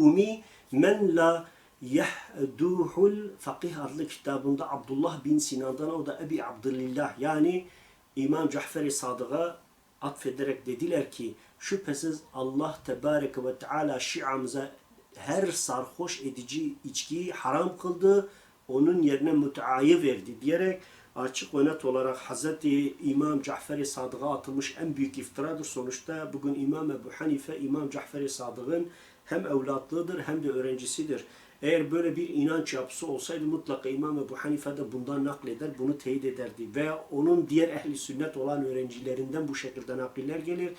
El-Kumi men la yehduhul fakih adlı kitabında Abdullah bin Sinan'dan o da Ebi Abdülillah yani İmam Cahfer-i Sadık'a atfederek dediler ki şüphesiz Allah Tebareke ve Teala Şia'mıza her sarhoş edici içkiyi haram kıldı. Onun yerine müteayı verdi diyerek açık ve net olarak Hz. İmam Cafer-i Sadık'a atılmış en büyük iftiradır. Sonuçta bugün İmam Ebu Hanife, İmam Cafer-i Sadık'ın hem evlatlığıdır hem de öğrencisidir. Eğer böyle bir inanç yapısı olsaydı mutlaka İmam Ebu Hanife de bundan nakleder, bunu teyit ederdi. Veya onun diğer ehli sünnet olan öğrencilerinden bu şekilde nakiller gelir.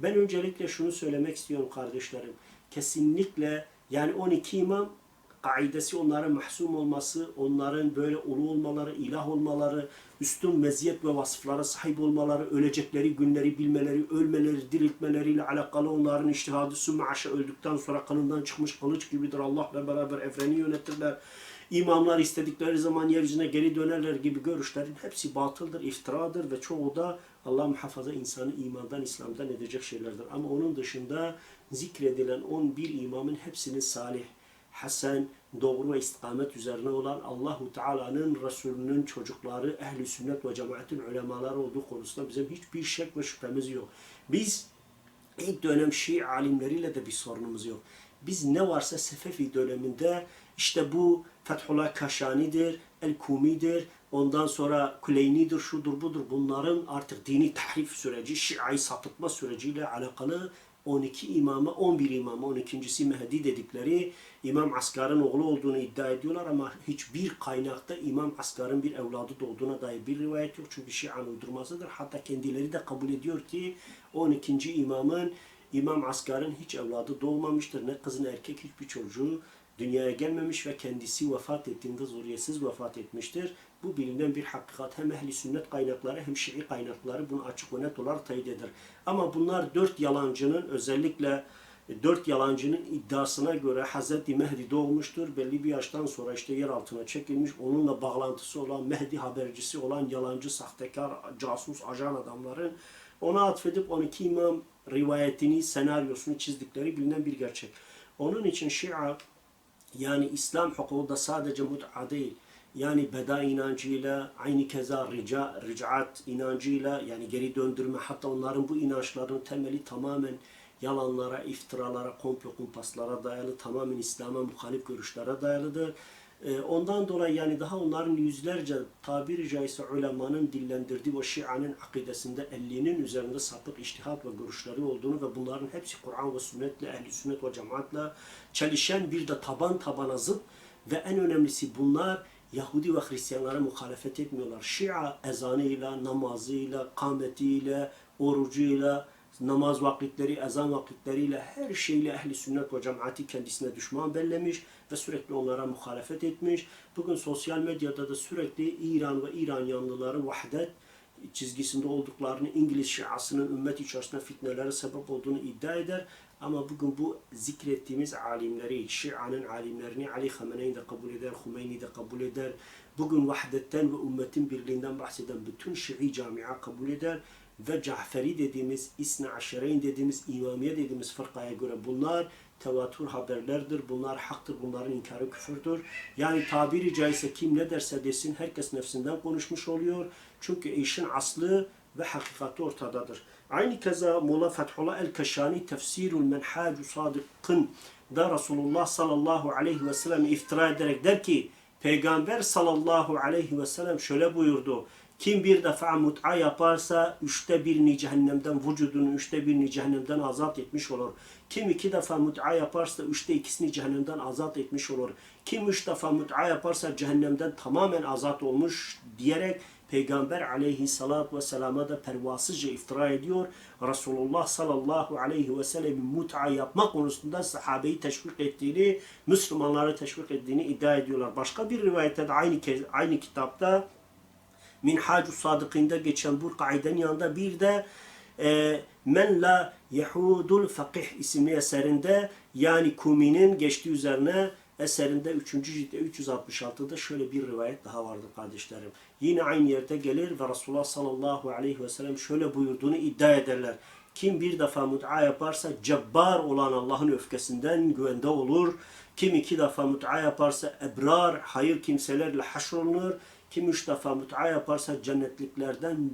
Ben öncelikle şunu söylemek istiyorum kardeşlerim. Kesinlikle yani 12 imam kaidesi onların mahsum olması, onların böyle ulu olmaları, ilah olmaları, üstün meziyet ve vasıflara sahip olmaları, ölecekleri günleri bilmeleri, ölmeleri, diriltmeleriyle alakalı onların iştihadı sümme aşağı öldükten sonra kanından çıkmış kılıç gibidir. Allah'la beraber evreni yönetirler. İmamlar istedikleri zaman yeryüzüne geri dönerler gibi görüşlerin hepsi batıldır, iftiradır ve çoğu da Allah muhafaza insanı imandan, İslam'dan edecek şeylerdir. Ama onun dışında zikredilen 11 imamın hepsinin salih, hasen, doğru ve istikamet üzerine olan Allahu Teala'nın Resulünün çocukları, ehli sünnet ve cemaatin ulemaları olduğu konusunda bizim hiçbir şek ve şüphemiz yok. Biz ilk dönem Şii alimleriyle de bir sorunumuz yok. Biz ne varsa Sefefi döneminde işte bu Fethullah Kaşani'dir, El-Kumi'dir, ondan sonra Kuleyni'dir, şudur budur. Bunların artık dini tahrif süreci, Şia'yı sapıtma süreciyle alakalı 12 imama, 11 imama, 12.si Mehdi dedikleri İmam Asgar'ın oğlu olduğunu iddia ediyorlar ama hiçbir kaynakta İmam Asgar'ın bir evladı doğduğuna dair bir rivayet yok. Çünkü Şia'nın uydurmasıdır. Hatta kendileri de kabul ediyor ki 12. imamın İmam Asgar'ın hiç evladı doğmamıştır. Ne kızın erkek hiçbir çocuğu dünyaya gelmemiş ve kendisi vefat ettiğinde zuriyetsiz vefat etmiştir. Bu bilinen bir hakikat. Hem ehli sünnet kaynakları hem Şii kaynakları bunu açık ve net olarak teyit eder. Ama bunlar dört yalancının özellikle dört yalancının iddiasına göre Hz. Mehdi doğmuştur. Belli bir yaştan sonra işte yer altına çekilmiş. Onunla bağlantısı olan Mehdi habercisi olan yalancı, sahtekar, casus, ajan adamların ona atfedip 12 imam rivayetini, senaryosunu çizdikleri bilinen bir gerçek. Onun için Şia yani İslam hukuku da sadece mut'a değil. Yani beda inancıyla, aynı keza rica, ricaat inancıyla yani geri döndürme hatta onların bu inançların temeli tamamen yalanlara, iftiralara, komplo kumpaslara dayalı, tamamen İslam'a muhalif görüşlere dayalıdır. Ee, Ondan dolayı yani daha onların yüzlerce tabiri caizse ulemanın dillendirdiği o Şia'nın akidesinde 50'nin üzerinde sapık iştihat ve görüşleri olduğunu ve bunların hepsi Kur'an ve sünnetle, ehli sünnet ve cemaatle çelişen bir de taban tabana zıt ve en önemlisi bunlar Yahudi ve Hristiyanlara muhalefet etmiyorlar. Şia ezanıyla, namazıyla, kametiyle, orucuyla, namaz vakitleri, ezan vakitleriyle her şeyle ehli sünnet ve cemaati kendisine düşman bellemiş ve sürekli onlara muhalefet etmiş. Bugün sosyal medyada da sürekli İran ve İran yanlıları vahdet çizgisinde olduklarını, İngiliz şiasının ümmet içerisinde fitnelere sebep olduğunu iddia eder. Ama bugün bu zikrettiğimiz alimleri, Şia'nın alimlerini Ali Khamenei de kabul eder, Hümeyni de kabul eder. Bugün vahdetten ve ümmetin birliğinden bahseden bütün Şii camia kabul eder ve Cahferi dediğimiz, İsna Aşereyn dediğimiz, İmamiye dediğimiz fırkaya göre bunlar tevatür haberlerdir. Bunlar haktır. Bunların inkarı küfürdür. Yani tabiri caizse kim ne derse desin herkes nefsinden konuşmuş oluyor. Çünkü işin aslı ve hakikati ortadadır. Aynı keza Mola Fethullah el-Keşani Tefsirul Menhacu Sadık'ın da Resulullah sallallahu aleyhi ve sellem iftira ederek der ki Peygamber sallallahu aleyhi ve sellem şöyle buyurdu. Kim bir defa mut'a yaparsa üçte birini cehennemden, vücudunun üçte birini cehennemden azat etmiş olur. Kim iki defa mut'a yaparsa üçte ikisini cehennemden azat etmiş olur. Kim üç defa mut'a yaparsa cehennemden tamamen azat olmuş diyerek Peygamber aleyhissalatü vesselama da pervasızca iftira ediyor. Resulullah sallallahu aleyhi ve sellem'in mut'a yapma konusunda sahabeyi teşvik ettiğini, Müslümanları teşvik ettiğini iddia ediyorlar. Başka bir rivayette de aynı, aynı kitapta Minhacu Sadık'ında geçen bu kaidenin yanında bir de e, Men la Yehudul Fakih isimli eserinde yani Kumi'nin geçtiği üzerine eserinde 3. ciltte 366'da şöyle bir rivayet daha vardır kardeşlerim. Yine aynı yerde gelir ve Resulullah sallallahu aleyhi ve sellem şöyle buyurduğunu iddia ederler. Kim bir defa mut'a yaparsa cebbar olan Allah'ın öfkesinden güvende olur. Kim iki defa mut'a yaparsa ebrar, hayır kimselerle haşrolunur. Kim üç defa mut'a yaparsa cennetliklerden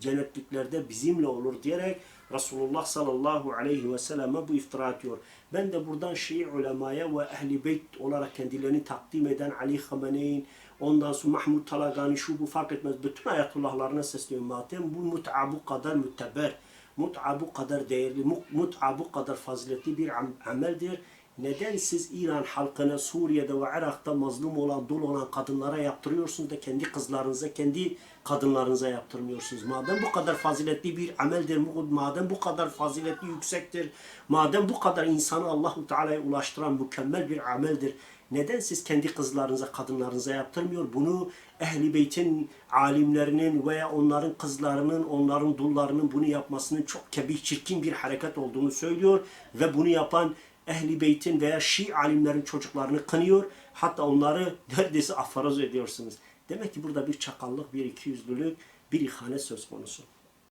cennetliklerde bizimle olur diyerek Resulullah sallallahu aleyhi ve selleme bu iftira atıyor. Ben de buradan Şii ulemaya ve ehli beyt olarak kendilerini takdim eden Ali Khamene'in, ondan sonra Mahmud Talagani şu bu fark etmez. Bütün ayatullahlarına sesleniyorum. Madem bu mut'a bu kadar müteber, mut'a bu kadar değerli, mu- mut'a bu kadar faziletli bir am- ameldir. Neden siz İran halkına Suriye'de ve Irak'ta mazlum olan, dul olan kadınlara yaptırıyorsunuz da kendi kızlarınıza, kendi kadınlarınıza yaptırmıyorsunuz? Madem bu kadar faziletli bir ameldir, madem bu kadar faziletli yüksektir, madem bu kadar insanı Allahu Teala'ya ulaştıran mükemmel bir ameldir, neden siz kendi kızlarınıza, kadınlarınıza yaptırmıyor? Bunu Ehli Beyt'in alimlerinin veya onların kızlarının, onların dullarının bunu yapmasının çok kebih, çirkin bir hareket olduğunu söylüyor ve bunu yapan Ehli Beyt'in veya Şii alimlerin çocuklarını kınıyor. Hatta onları neredeyse aforoz ediyorsunuz. Demek ki burada bir çakallık, bir ikiyüzlülük, bir ihanet söz konusu.